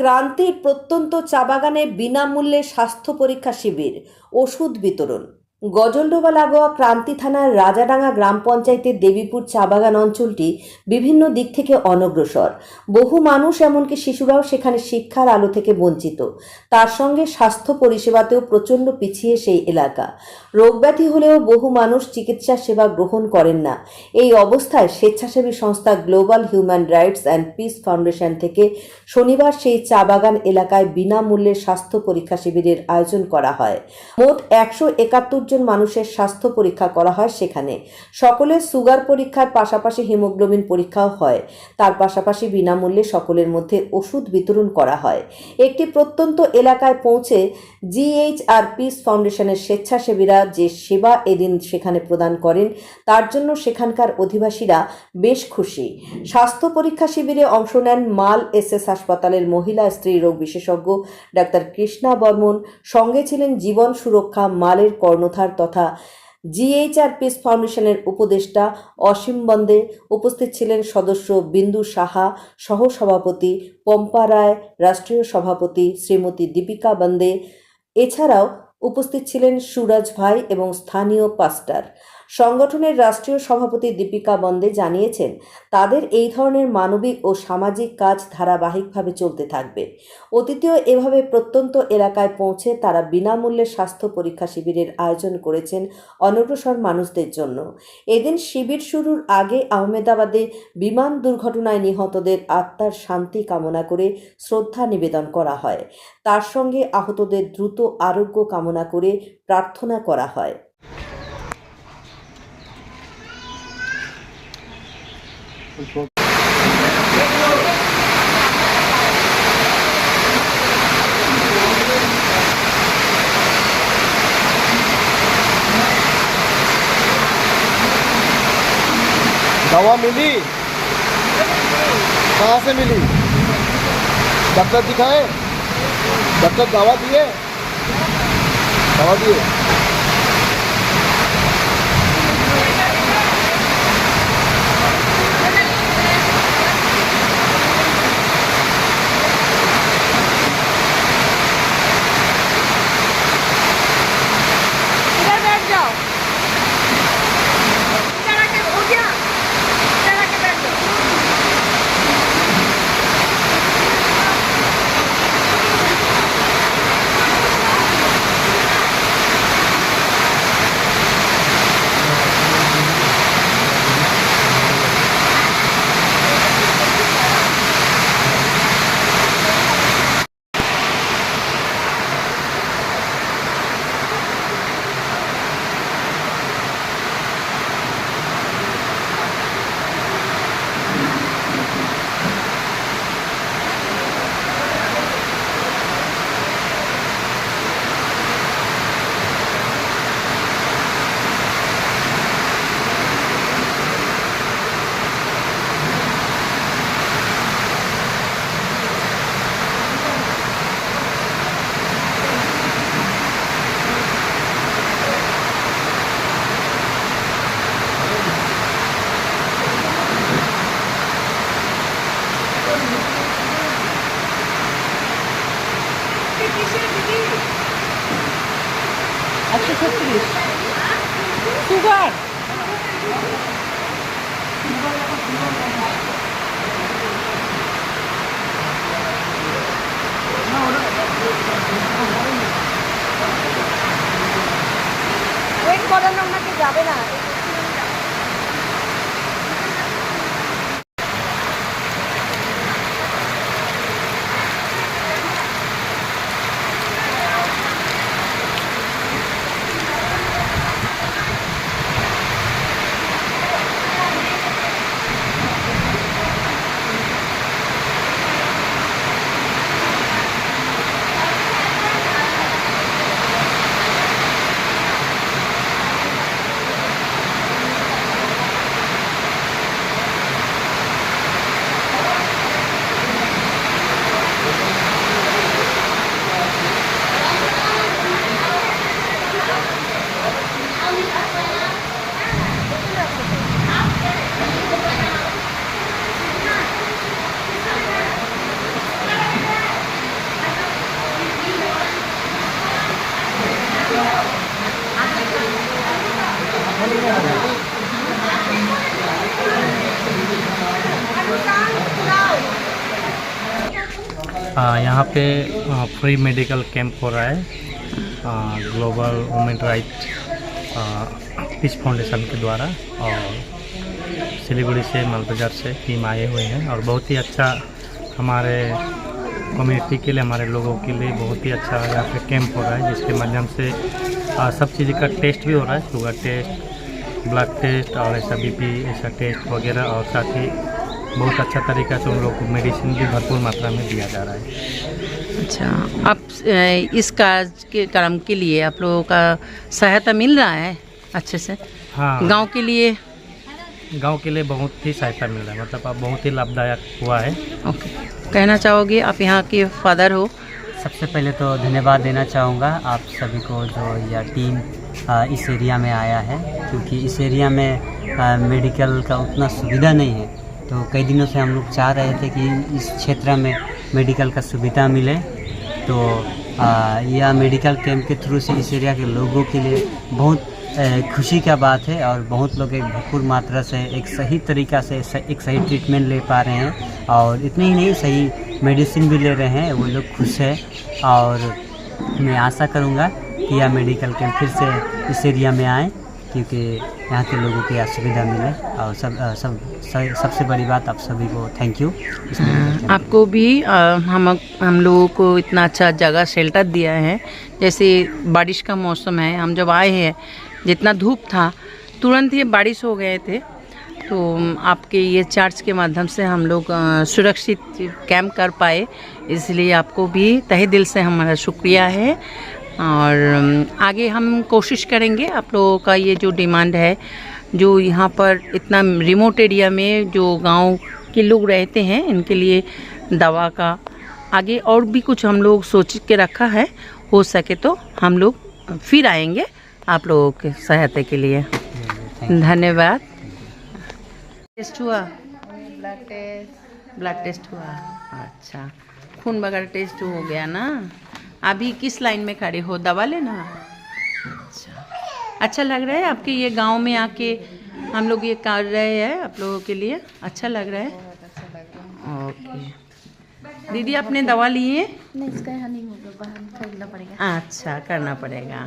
ক্রান্তির প্রত্যন্ত চা বাগানে বিনামূল্যে স্বাস্থ্য পরীক্ষা শিবির ওষুধ বিতরণ। গজলডোবা লাগোয়া ক্রান্তি থানার রাজাডাঙ্গা গ্রাম পঞ্চায়েতের দেবীপুর চা বাগান অঞ্চলটি বিভিন্ন দিক থেকে অনগ্রসর। বহু মানুষ, এমনকি শিশুরাও সেখানে শিক্ষার আলো থেকে বঞ্চিত। তার সঙ্গে স্বাস্থ্য পরিষেবাতেও প্রচণ্ড পিছিয়ে সেই এলাকা। রোগব্যাধি হলেও বহু মানুষ চিকিৎসা সেবা গ্রহণ করেন না। এই অবস্থায় স্বেচ্ছাসেবী সংস্থা Global Human Rights and Peace Foundation থেকে শনিবার সেই চা বাগান এলাকায় বিনামূল্যে স্বাস্থ্য পরীক্ষা শিবিরের আয়োজন করা হয়। মোট একশো একাত্তর জন মানুষের স্বাস্থ্য পরীক্ষা করা হয় সেখানে। সকলের সুগার পরীক্ষার পাশাপাশি হিমোগ্লোবিন পরীক্ষাও হয়। তার পাশাপাশি বিনামূল্যে সকলের মধ্যে ওষুধ বিতরণ করা হয়। একটি প্রত্যন্ত এলাকায় পৌঁছে জিএইচআর পিস ফাউন্ডেশনের স্বেচ্ছাসেবীরা যে সেবা এদিন সেখানে প্রদান করেন, তার জন্য সেখানকার অধিবাসীরা বেশ খুশি। স্বাস্থ্য পরীক্ষা শিবিরে অংশ নেন মাল এসএস হাসপাতালের মহিলা স্ত্রী রোগ বিশেষজ্ঞ ডাক্তার কৃষ্ণা বর্মন। সঙ্গে ছিলেন জীবন সুরক্ষা মালের কর্ণধার তথা জিএইচআর পিস ফাউন্ডেশনের উপদেষ্টা অসীম বন্দে উপস্থিত ছিলেন সদস্য বিন্দু সাহা, সহসভাপতি পম্পা রায়, রাষ্ট্রীয় সভাপতি শ্রীমতী দীপিকা বন্দে, এছাড়াও উপস্থিত ছিলেন সুরজ ভাই এবং স্থানীয় পাস্টার। সংগঠনের রাষ্ট্রীয় সভাপতি দীপিকা বন্দে জানিয়েছেন, তাদের এই ধরনের মানবিক ও সামাজিক কাজ ধারাবাহিকভাবে চলতে থাকবে। অতীতেও এভাবে প্রত্যন্ত এলাকায় পৌঁছে তারা বিনামূল্যে স্বাস্থ্য পরীক্ষা শিবিরের আয়োজন করেছেন অনগ্রসর মানুষদের জন্য। এদিন শিবির শুরুর আগে আহমেদাবাদে বিমান দুর্ঘটনায় নিহতদের আত্মার শান্তি কামনা করে শ্রদ্ধা নিবেদন করা হয়। তার সঙ্গে আহতদের দ্রুত আরোগ্য কামনা করে প্রার্থনা করা হয়। दवा मिली? कहाँ से मिली? डॉक्टर दिखाए? डॉक्टर दवा दिए? दवा दिए? করেন ওনাকে যাবে না? यहाँ पे आ, फ्री मेडिकल कैंप हो रहा है। Global women right peace foundation के द्वारा। और सिलीगुड़ी से मालबाजार से टीम आए हुए हैं। और बहुत ही अच्छा हमारे कम्युनिटी के लिए हमारे लोगों के लिए बहुत ही अच्छा यहाँ पे कैंप हो रहा है जिसके माध्यम से आ, सब चीज़ का टेस्ट भी हो रहा है। शुगर टेस्ट ब्लड टेस्ट और ऐसा बीपी ऐसा टेस्ट वगैरह और साथ ही बहुत अच्छा तरीका से उन लोग को मेडिसिन भी भरपूर मात्रा में दिया जा रहा है। अच्छा आप इस कार्य के कर्म के लिए आप लोगों का सहायता मिल रहा है अच्छे से? हाँ। गाँव के लिए? गाँव के लिए बहुत ही सहायता मिल रहा है मतलब आप बहुत ही लाभदायक हुआ है। ओके। कहना चाहोगे आप यहाँ के फादर हो? सबसे पहले तो धन्यवाद देना चाहूँगा आप सभी को जो यह टीम इस एरिया में आया है क्योंकि इस एरिया में मेडिकल का उतना सुविधा नहीं है। तो कई दिनों से हम लोग चाह रहे थे कि इस क्षेत्र में मेडिकल का सुविधा मिले। तो यह मेडिकल कैंप के थ्रू से इस एरिया के लोगों के लिए बहुत खुशी का बात है और बहुत लोग एक भरपूर मात्रा से एक सही तरीका से एक सही ट्रीटमेंट ले पा रहे हैं और इतने ही नहीं, सही मेडिसिन भी ले रहे हैं। वो लोग खुश है और मैं आशा करूँगा कि यह मेडिकल कैंप फिर से इस एरिया में आए। क्योंकि यहाँ के लोगों की असुविधा मिले और सब सब सबसे बड़ी बात आप सभी को थैंक यू medical camp आपको भी अ, हम हम लोगों को इतना अच्छा जगह शेल्टर दिया है। जैसे बारिश का मौसम है हम जब आए हैं जितना धूप था तुरंत ही बारिश हो गए थे। तो आपके ये चार्ज के माध्यम से हम लोग सुरक्षित कैम्प कर पाए। इसलिए आपको भी तहे दिल से हमारा शुक्रिया है। और आगे हम कोशिश करेंगे आप लोगों का ये जो डिमांड है जो यहाँ पर इतना रिमोट एरिया में जो गाँव के लोग रहते हैं इनके लिए दवा का आगे और भी कुछ हम लोग सोच के रखा है हो सके तो हम लोग फिर आएँगे आप लोगों के सहायता के लिए। धन्यवाद। टेस्ट हुआ? ब्लड टेस्ट ब्लड टेस्ट हुआ। अच्छा। खून वगैरह टेस्ट हो गया ना? अभी किस लाइन में खड़े हो दवा लेना अच्छा अच्छा लग रहा है आपके ये गांव में आके हम लोग ये कर रहे हैं आप लोगों के लिए अच्छा लग रहा है ओके दीदी आपने दवा लिए नहीं इसका यहाँ नहीं होगा बाहर खरीदना पड़ेगा अच्छा करना पड़ेगा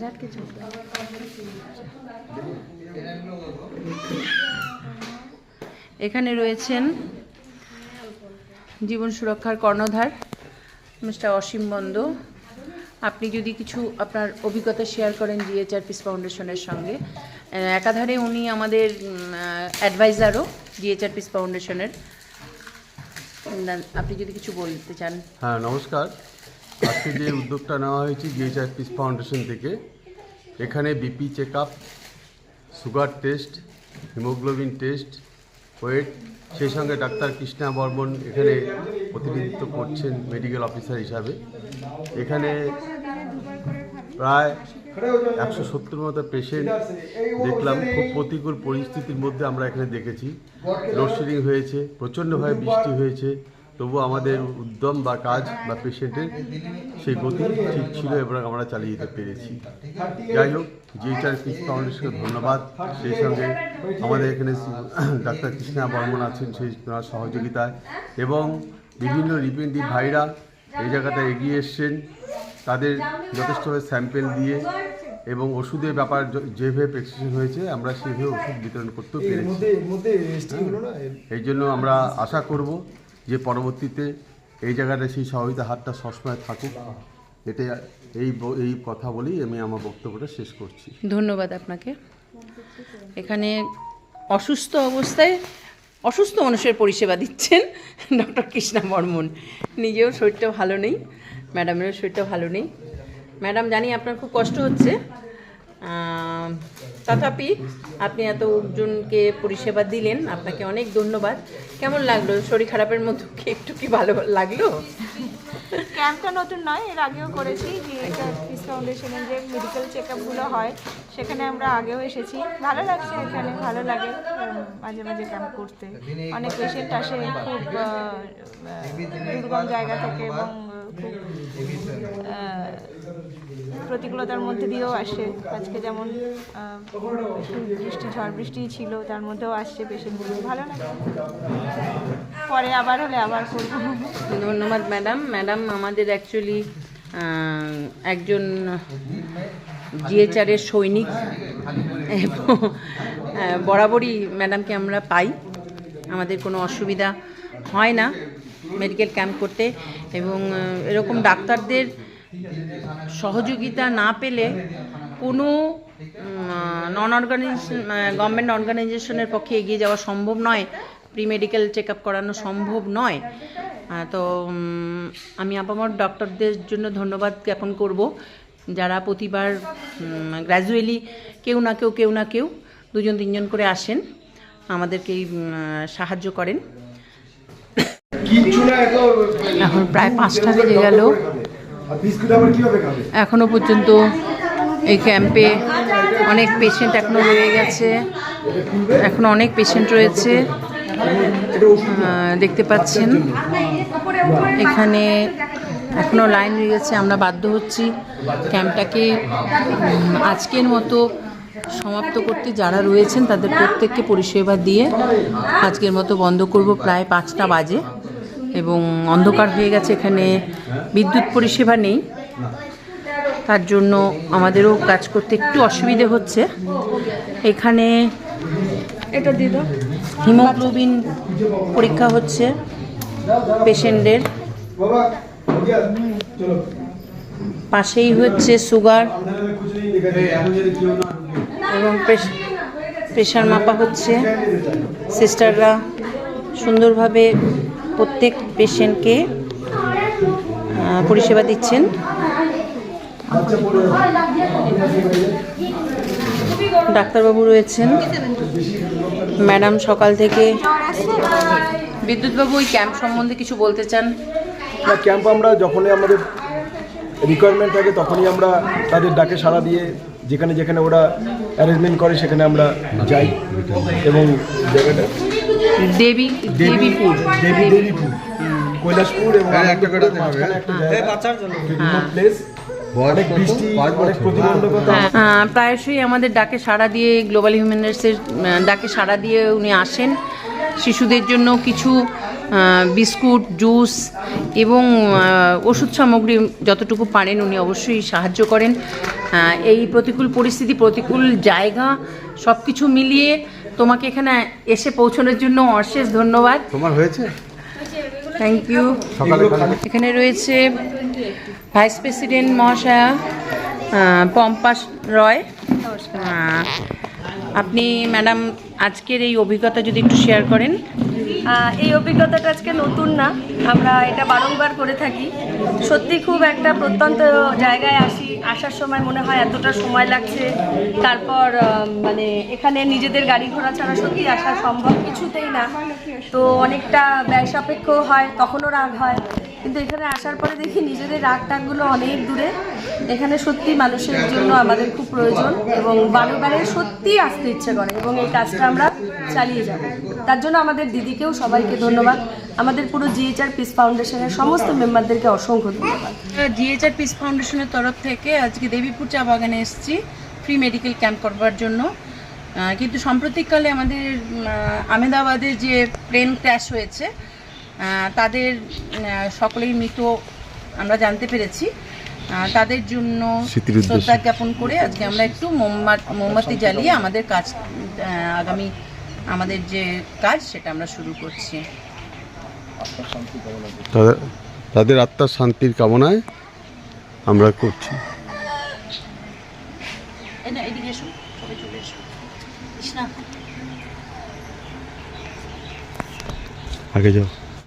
रात के छोड़ এখানে রয়েছেন জীবন সুরক্ষার কর্ণধার মিস্টার অসীম বন্দ আপনি যদি কিছু আপনার অভিজ্ঞতা শেয়ার করেন জিএচআর পিস ফাউন্ডেশনের সঙ্গে একাধারে উনি আমাদের অ্যাডভাইজারও জিএচআর পিস ফাউন্ডেশনের আপনি যদি কিছু বলতে চান। হ্যাঁ নমস্কার। আজকে যে উদ্যোগটা নেওয়া হয়েছে জিএইচআর পিস ফাউন্ডেশন থেকে, এখানে BP check up sugar test haemoglobin test weight সেই সঙ্গে ডাক্তার কৃষ্ণা বর্মন এখানে প্রতিনিধিত্ব করছেন মেডিকেল অফিসার হিসাবে। এখানে প্রায় একশো সত্তর মতো পেশেন্ট দেখলাম। খুব প্রতিকূল পরিস্থিতির মধ্যে আমরা এখানে দেখেছি। লোডশেডিং হয়েছে, প্রচণ্ডভাবে বৃষ্টি হয়েছে। তবু আমাদের উদ্যম বা কাজ বা পেশেন্টের সেই গতি ঠিক ছিল এবং আমরা চালিয়ে যেতে পেরেছি। যাই হোক জিএইচআর পিস ফাউন্ডেশনকে ধন্যবাদ। সেই সঙ্গে আমাদের এখানে ডাক্তার কৃষ্ণা বর্মন আছেন সেই তার সহযোগিতায়। এবং বিভিন্ন রিপেন্টিভ ভাইরা এই জায়গাটা এগিয়ে এসছেন। তাদের যথেষ্টভাবে স্যাম্পেল দিয়ে এবং ওষুধের ব্যাপার যেভাবে প্রেসক্রিপশন হয়েছে আমরা সেভাবে ওষুধ বিতরণ করতেও পেরেছি। এই জন্য আমরা আশা করব যে পরবর্তীতে এই জায়গাটা সেই সহযোগিতা হাতটা সবসময় থাকুক। এটা এই এই কথা বলেই আমি আমার বক্তব্যটা শেষ করছি। ধন্যবাদ আপনাকে। এখানে অসুস্থ অবস্থায় অসুস্থ মানুষের পরিষেবা দিচ্ছেন ডক্টর কৃষ্ণা বর্মন। নিজেও শরীরটা ভালো নেই, ম্যাডামেরও শরীরটা ভালো নেই। ম্যাডাম, জানি আপনার খুব কষ্ট হচ্ছে। তথাপি আপনি এত জনকে পরিষেবা দিলেন, আপনাকে অনেক ধন্যবাদ। কেমন লাগল? শরীর খারাপের কি একটু কি ভালো লাগল? ক্যাম্পটা নতুন নয়, এর আগেও করেছি যে এটা পিস ফাউন্ডেশনের যে মেডিকেল চেক আপগুলো হয়, সেখানে আমরা আগেও এসেছি। ভালো লাগছে এখানে, ভালো লাগে মাঝে মাঝে ক্যাম্প করতে। অনেক পেশেন্ট আসে খুব দুর্গম জায়গা থেকে এবং খুব প্রতিকূলতার মধ্যে দিয়েও আসে। আজকে যেমন বৃষ্টি, ঝড় বৃষ্টি ছিল, তার মধ্যেও আসছে পেশেন্টগুলো ভালো লাগে পরে আবার হলে আবার করব। ধন্যবাদ, ম্যাডাম। ম্যাডাম, আমাদের অ্যাকচুয়ালি একজন জিএচআরের সৈনিক বরাবরই ম্যাডামকে আমরা পাই। আমাদের কোনো অসুবিধা হয় না। মেডিকেল ক্যাম্প করতে এবং এরকম ডাক্তারদের সহযোগিতা না পেলে কোনো নন অর্গানাইজেশন গভর্নমেন্ট অর্গানাইজেশনের পক্ষে এগিয়ে যাওয়া সম্ভব নয় প্রি মেডিকেল চেক আপ করানো সম্ভব নয়। তো আমি আপামর ডক্টরদের জন্য ধন্যবাদ জ্ঞাপন করব, যারা প্রতিবার গ্র্যাজুয়ালি কেউ না কেউ কেউ না কেউ দুজন তিনজন করে আসেন, আমাদেরকে সাহায্য করেন। এখন প্রায় পাঁচটা বেজে গেল। এখনও পর্যন্ত এই ক্যাম্পে অনেক পেশেন্ট এখনও রয়ে গেছে। এখনও অনেক পেশেন্ট রয়েছে। দেখতে পাচ্ছেন। এখানে এখনও লাইন রয়ে গেছে আমরা বাধ্য হচ্ছি ক্যাম্পটাকে আজকের মতো সমাপ্ত করতে। যারা রয়েছেন তাদের প্রত্যেককে পরিষেবা দিয়ে আজকের মতো বন্ধ করব। প্রায় পাঁচটা বাজে। এবং অন্ধকার হয়ে গেছে এখানে বিদ্যুৎ পরিষেবা নেই। তার জন্য আমাদেরও কাজ করতে একটু অসুবিধে হচ্ছে। এখানে এটা দিল হিমোগ্লোবিন পরীক্ষা হচ্ছে পেশেন্টদের। পাশেই হচ্ছে সুগার এবং প্রেশার মাপা হচ্ছে। সিস্টাররা সুন্দরভাবে প্রত্যেক পেশেন্টকে পরিষেবা দিচ্ছেন। ডাক্তারবাবু রয়েছেন। ম্যাডাম সকাল থেকে বিদ্যুৎবাবু ওই ক্যাম্প সম্বন্ধে কিছু বলতে চান? না ক্যাম্প আমরা যখনই আমাদের রিকোয়ারমেন্ট থাকে তখনই আমরা তাদের ডাকে সাড়া দিয়ে যেখানে যেখানে ওরা অ্যারেঞ্জমেন্ট করে সেখানে আমরা যাই। এবং জায়গাটা দেবী দেবীপুর। দেবী কৈলাসপুর এবং প্লেস অনেক প্রতিবন্ধকতা। হ্যাঁ, প্রায়শই আমাদের ডাকে সাড়া দিয়ে গ্লোবাল হিউম্যান রাইটসের ডাকে সাড়া দিয়ে উনি আসেন। শিশুদের জন্য কিছু বিস্কুট জুস এবং ওষুধ সামগ্রী যতটুকু পারেন উনি অবশ্যই সাহায্য করেন। এই প্রতিকূল পরিস্থিতি প্রতিকূল জায়গা সব কিছু মিলিয়ে তোমাকে এখানে এসে পৌঁছানোর জন্য অশেষ ধন্যবাদ। তোমার হয়েছে? থ্যাংক ইউ এখানে রয়েছে ভাইস প্রেসিডেন্ট মহাশয়া পম্পাস রয়। আপনি ম্যাডাম আজকের এই অভিজ্ঞতা যদি একটু শেয়ার করেন। এই অভিজ্ঞতাটা আজকে নতুন না। আমরা এটা বারংবার করে থাকি। সত্যি খুব একটা প্রত্যন্ত জায়গায় আসি। আসার সময় মনে হয় এতটা সময় লাগছে। তারপর মানে এখানে নিজেদের গাড়ি ঘোড়া ছাড়া সত্যি আসা সম্ভব কিছুতেই না। তো অনেকটা ব্যয় সাপেক্ষ হয়, তখনও রাগ হয়। কিন্তু এখানে আসার পরে দেখি নিজেদের রাগ টাগগুলো অনেক দূরে। এখানে সত্যি মানুষের জন্য আমাদের খুব প্রয়োজন এবং বারে সত্যি আসতে ইচ্ছে করে এবং এই কাজটা আমরা চালিয়ে যাব। তার জন্য আমাদের দিদিকেও সবাইকে ধন্যবাদ। আমাদের পুরো জিএইচআর পিস ফাউন্ডেশনের সমস্ত মেম্বারদেরকে অসংখ্য ধন্যবাদ। জিএচআর পিস ফাউন্ডেশনের তরফ থেকে আজকে দেবীপুর চা বাগানে এসেছি ফ্রি মেডিকেল ক্যাম্প করবার জন্য। কিন্তু সাম্প্রতিককালে আমাদের আহমেদাবাদে যে প্লেন ক্র্যাশ হয়েছে তাদের সকলেই মৃত আমরা জানতে পেরেছি। তাদের জন্য শ্রদ্ধা জ্ঞাপন করে আজকে আমরা একটু মোমবাত- মোমবাতি জ্বালিয়ে আমাদের কাজ আগামী আমাদের যে কাজ সেটা আমরা শুরু করছি। তাদের তাদের আত্মার শান্তির কামনায় আমরা করছি। আগে যাও।